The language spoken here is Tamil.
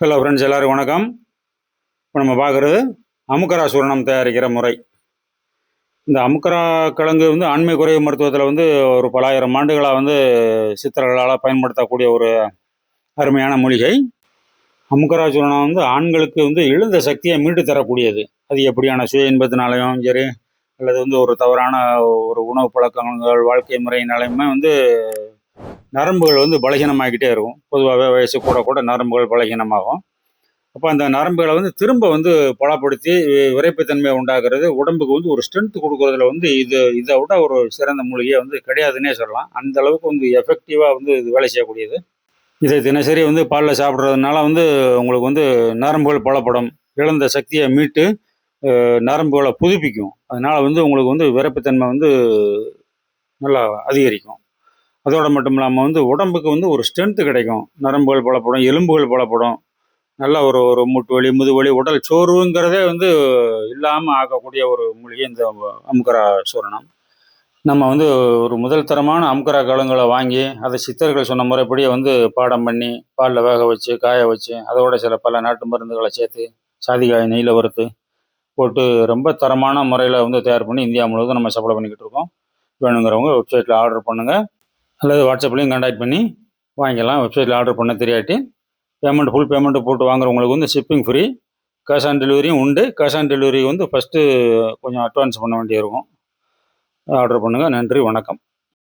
ஹலோ ஃப்ரெண்ட்ஸ் எல்லோரும் வணக்கம். இப்போ நம்ம பார்க்குறது அமுக்கரா சூரணம் தயாரிக்கிற முறை. இந்த அமுக்கரா கிழங்கு வந்து ஆண்மை குறைவு மருத்துவத்தில் வந்து ஒரு பலாயிரம் ஆண்டுகளாக வந்து சித்தர்களால் பயன்படுத்தக்கூடிய ஒரு அருமையான மூலிகை. அமுக்கரா சூரணம் வந்து ஆண்களுக்கு வந்து எழுந்த சக்தியை மீட்டு தரக்கூடியது. அது எப்படியான சுய இன்பத்தினாலையும் சரி அல்லது வந்து ஒரு தவறான ஒரு உணவு பழக்கங்கள் வாழ்க்கை முறையினாலையுமே வந்து நரம்புகள் வந்து பலகீனமாகிக்கிட்டே இருக்கும். பொதுவாகவே வயசு கூட கூட நரம்புகள் பலகீனமாகும். அப்போ அந்த நரம்புகளை வந்து திரும்ப வந்து பலப்படுத்தி வி- விரைப்புத்தன்மையை உடம்புக்கு வந்து ஒரு ஸ்ட்ரென்த் கொடுக்கறதுல வந்து இது இதை விட ஒரு சிறந்த மூலிகை வந்து கிடையாதுன்னே சொல்லலாம். அந்த அளவுக்கு வந்து எஃபெக்டிவாக வந்து இது வேலை செய்யக்கூடியது. இதை தினசரி வந்து பாலில் சாப்பிட்றதுனால வந்து உங்களுக்கு வந்து நரம்புகள் பலப்படும். இழந்த சக்தியை மீட்டு நரம்புகளை புதுப்பிக்கும். அதனால் வந்து உங்களுக்கு வந்து விரைப்புத்தன்மை வந்து நல்லா அதிகரிக்கும். அதோடு மட்டும் இல்லாமல் வந்து உடம்புக்கு வந்து ஒரு ஸ்ட்ரென்த்து கிடைக்கும். நரம்புகள் பலப்படும் எலும்புகள் பலப்படும். நல்ல ஒரு ஒரு மூட்டு வலி முதுவலி உடல் சோர்வுங்கிறதே வந்து இல்லாமல் ஆக்கக்கூடிய ஒரு மூலிகை இந்த அமுக்கரா சூரணம். நம்ம வந்து ஒரு முதல் தரமான அமுக்கரா கலங்களை வாங்கி அதை சித்தர்கள் சொன்ன முறைப்படியே வந்து பாடம் பண்ணி பாலில் வேக வச்சு காய வச்சு அதோட சில பல நாட்டு மருந்துகளை சேர்த்து சாதிக்காய் நெய்யில் வறுத்து போட்டு ரொம்ப தரமான முறையில் வந்து தயார் பண்ணி இந்தியா முழுவதும் நம்ம சப்ளை பண்ணிக்கிட்டு இருக்கோம். வேணுங்கிறவங்க வெப்சைட்டில் ஆர்டர் பண்ணுங்கள் அல்லது வாட்ஸ்அப்லேயும் கான்டாக்ட் பண்ணி வாங்கிக்கலாம். வெப்சைட்டில் ஆர்டர் பண்ண தெரியாட்டி. பேமெண்ட் ஃபுல் பேமெண்ட்டு போட்டு வாங்குறவங்களுக்கு வந்து ஷிப்பிங் ஃப்ரீ கேஷ் ஆன் டெலிவரியும் உண்டு. கேஷ் ஆன் டெலிவரி வந்து ஃபஸ்ட்டு கொஞ்சம் அட்வான்ஸ் பண்ண வேண்டியிருக்கும் ஆர்டர் பண்ணுங்கள் நன்றி வணக்கம்.